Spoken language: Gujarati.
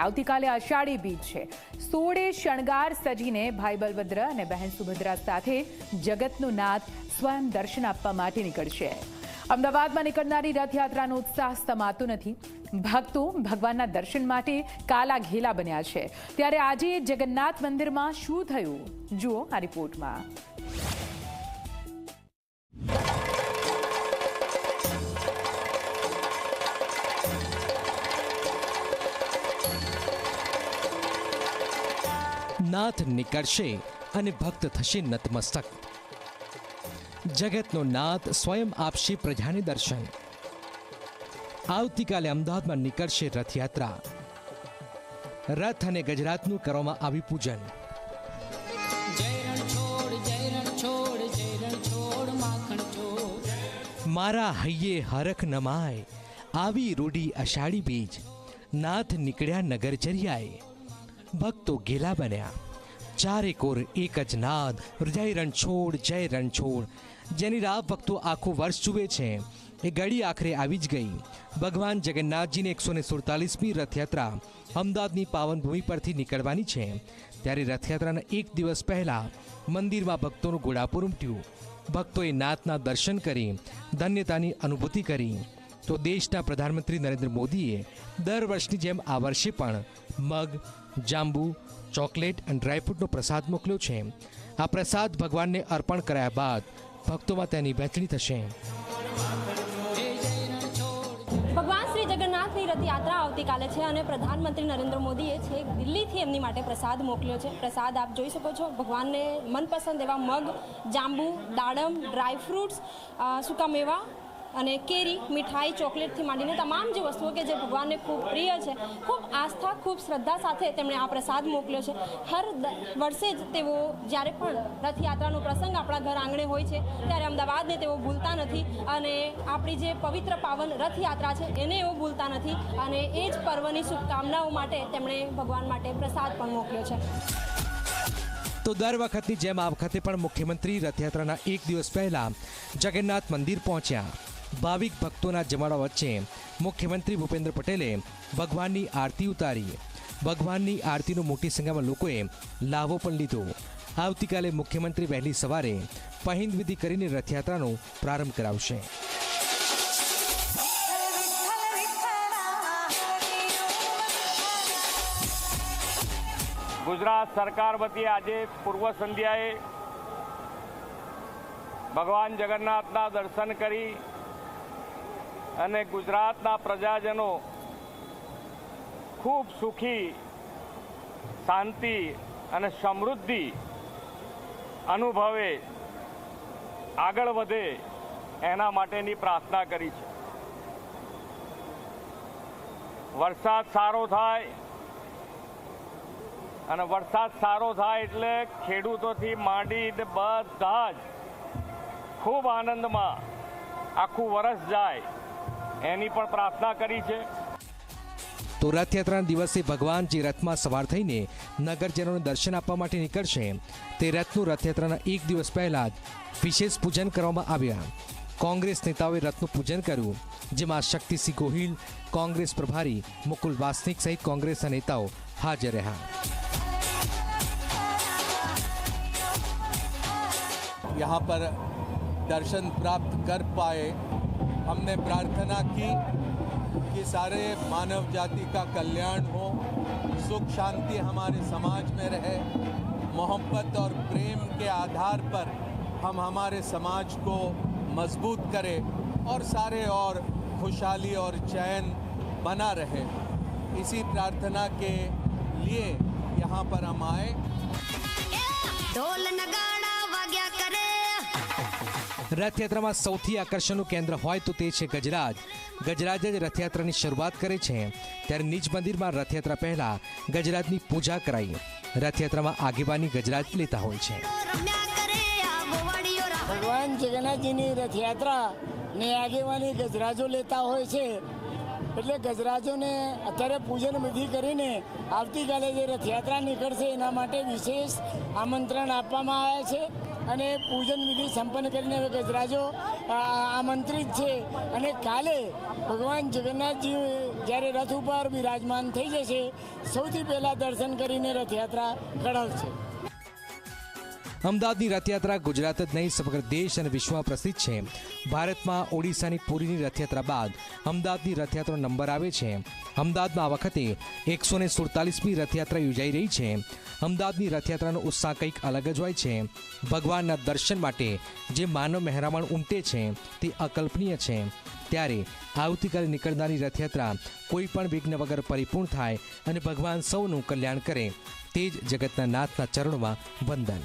આવતીકાલે અષાઢી બીજ છે. સોળે શણગાર સજીને ભાઈ બલભદ્ર અને બહેન સુભદ્રા સાથે જગતનો નાથ સ્વયં દર્શન આપવા માટે નીકળશે. અમદાવાદમાં નીકળનારી રથયાત્રાનો ઉત્સાહ સમાતો નથી. ભક્તો ભગવાનના દર્શન માટે કાલા ઘેલા બન્યા છે. ત્યારે આજે જગન્નાથ મંદિરમાં શું થયું? જુઓ આ રિપોર્ટમાં. નાથ નીકળશે અને ભક્ત થશે નતમસ્તક. જગતનો નાથ સ્વયં આપશે પ્રજાને દર્શન. આવતીકાલે અમદાવાદમાં નીકળશે રથયાત્રા. રથ અને ગજરાતનું કરવામાં આવ્યું પૂજન. મારા હૈયે હરખ નમાય, આવી રૂઢી અષાઢી બીજ. નાથ નીકળ્યા નગરચર્યાએ. ભક્તો ગેલા બન્યા. ચારે કોર એક જ નાદ, જય રણછોડ જય રણછોડ. જેની રાહ ભક્તો આખું વર્ષ જુએ છે. એ ઘડી આખરે આવી જ ગઈ. ભગવાન જગન્નાથજીની એકસો ને સુડતાલીસમી રથયાત્રા અમદાવાદની પાવનભૂમિ પરથી નીકળવાની છે. ત્યારે રથયાત્રાના એક દિવસ પહેલાં મંદિરમાં ભક્તોનું ઘોડાપુર ઉમટ્યું. ભક્તોએ નાથના દર્શન કરી, ધન્યતાની અનુભૂતિ કરી. તો દેશના પ્રધાનમંત્રી નરેન્દ્ર મોદીએ દર વર્ષની જેમ આ વર્ષે પણ મગ જાંબુ, ચોકલેટ અને ડ્રાયફ્રૂટનો પ્રસાદ મોકલ્યો છે. આ પ્રસાદ ભગવાનને અર્પણ કરાયા બાદ ભક્તોમાં તેની વહેંચણી થશે. ભગવાન શ્રી જગન્નાથની રથયાત્રા આવતીકાલે છે અને પ્રધાનમંત્રી નરેન્દ્ર મોદીએ છે દિલ્હીથી એમની માટે પ્રસાદ મોકલ્યો છે. પ્રસાદ આપ જોઈ શકો છો. ભગવાનને મનપસંદ એવા મગ, જાંબુ, દાડમ ડ્રાયફ્રૂટ્સ સૂકા મેવા અને કેરી, મીઠાઈ, ચોકલેટથી માંડીને તમામ જે વસ્તુઓ કે જે ભગવાનને ખૂબ પ્રિય છે, ખૂબ આસ્થા, ખૂબ શ્રદ્ધા સાથે તેમણે આ પ્રસાદ મોકલ્યો છે. હર વર્ષે જ તેઓ જ્યારે પણ રથયાત્રાનો પ્રસંગ આપણા ઘર આંગણે હોય છે, ત્યારે અમદાવાદને તેઓ ભૂલતા નથી અને આપણી જે પવિત્ર પાવન રથયાત્રા છે, એને એઓ ભૂલતા નથી અને એ જ પર્વની શુભકામનાઓ માટે તેમણે ભગવાન માટે પ્રસાદ પણ મોકલ્યો છે. તો દર વખતની જેમ આ વખતે પણ મુખ્યમંત્રી રથયાત્રાના એક દિવસ પહેલા જગન્નાથ મંદિર પહોંચ્યા. ભાવિક ભક્તોના જમાડા વચ્ચે મુખ્યમંત્રી ભૂપેન્દ્ર પટેલે ભગવાનની આરતી ઉતારી. ભગવાનની આરતીનો મોટી સંખ્યામાં લોકોએ લાભો પણ લીધો. આવતીકાલે મુખ્યમંત્રી વહેલી સવારે પહિંદ વિધિ કરીને રથયાત્રાનો પ્રારંભ કરાવશે. ગુજરાત સરકાર વતી આજે પૂર્વ સંધ્યાએ ભગવાન જગન્નાથના દર્શન કરી અને ગુજરાતના પ્રજાજનો ખૂબ સુખી, શાંતિ અને સમૃદ્ધિ અનુભવે, આગળ વધે એના માટેની પ્રાર્થના કરી છે. વરસાદ સારો થાય અને વરસાદ સારો થાય એટલે ખેડૂતોથી માંડીને બધા જ ખૂબ આનંદમાં આખું વરસ જાય. એની પણ પ્રાર્થના કરી છે તો રથયાત્રાના દિવસે ભગવાન જે રથમાં સવાર થઈને નગરજનોને દર્શન આપવા માટે નીકળશે તે રથનું રથયાત્રાના એક દિવસ પહેલા જ વિશેષ પૂજન કરવામાં આવ્યા કોંગ્રેસ નેતાઓએ રથનું પૂજન કર્યું જેમાં શક્તિસિંહ ગોહિલ કોંગ્રેસ પ્રભારી મુકુલ વાસનિક સહિત કોંગ્રેસના નેતાઓ હાજર રહ્યા यहाँ पर दर्शन प्राप्त कर पाए हमने प्रार्थना की कि सारे मानव जाति का कल्याण हो, सुख शांति हमारे समाज में रहे, मोहब्बत और प्रेम के आधार पर हम हमारे समाज को मज़बूत करें और सारे और खुशहाली और चैन बना रहे इसी प्रार्थना के लिए यहाँ पर हम आए yeah! રથયાત્રામાં સૌથી આકર્ષણનું કેન્દ્ર હોય તો તે છે ગજરાજ. ગજરાજ જ રથયાત્રાની શરૂઆત કરે છે. ત્યારે નિજ મંદિરમાં રથયાત્રા પહેલા ગજરાજની પૂજા કરાઈ. રથયાત્રામાં આગેવાની ગજરાજ લેતા હોય છે. ભગવાન જગન્નાથજીની રથયાત્રા ને આગેવાની ગજરાજો લેતા હોય છે. એટલે ગજરાજોને અત્યારે પૂજન વિધિ કરીને આવતીકાલે જે રથયાત્રા નીકળશે એના માટે વિશેષ આમંત્રણ આપવામાં આવ્યા છે. અને પૂજન વિધિ સંપન્ન કરીને હવે ગજરાજો આમંત્રિત છે. અને કાલે ભગવાન જગન્નાથજી જ્યારે રથ ઉપર બિરાજમાન થઈ જશે, સૌથી પહેલાં દર્શન કરીને રથયાત્રા કઢાવશે. અમદાવાદની રથયાત્રા ગુજરાત જ નહીં, સમગ્ર દેશ અને વિશ્વમાં પ્રસિદ્ધ છે. ભારતમાં ઓડિશાની પુરીની રથયાત્રા બાદ અમદાવાદની રથયાત્રાનો નંબર આવે છે. અમદાવાદમાં આ વખતે એકસો ને સુડતાલીસમી રથયાત્રા યોજાઈ રહી છે. અમદાવાદની રથયાત્રાનો ઉત્સાહ કંઈક અલગ જ હોય છે. ભગવાનના દર્શન માટે જે માનવ મહેરામણ ઉમટે છે, તે અકલ્પનીય છે. ત્યારે આવતીકાલે નીકળનારી રથયાત્રા કોઈ પણ વિઘ્ન વગર પરિપૂર્ણ થાય અને ભગવાન સૌનું કલ્યાણ કરે, તે જ જગતના નાથના ચરણોમાં વંદન.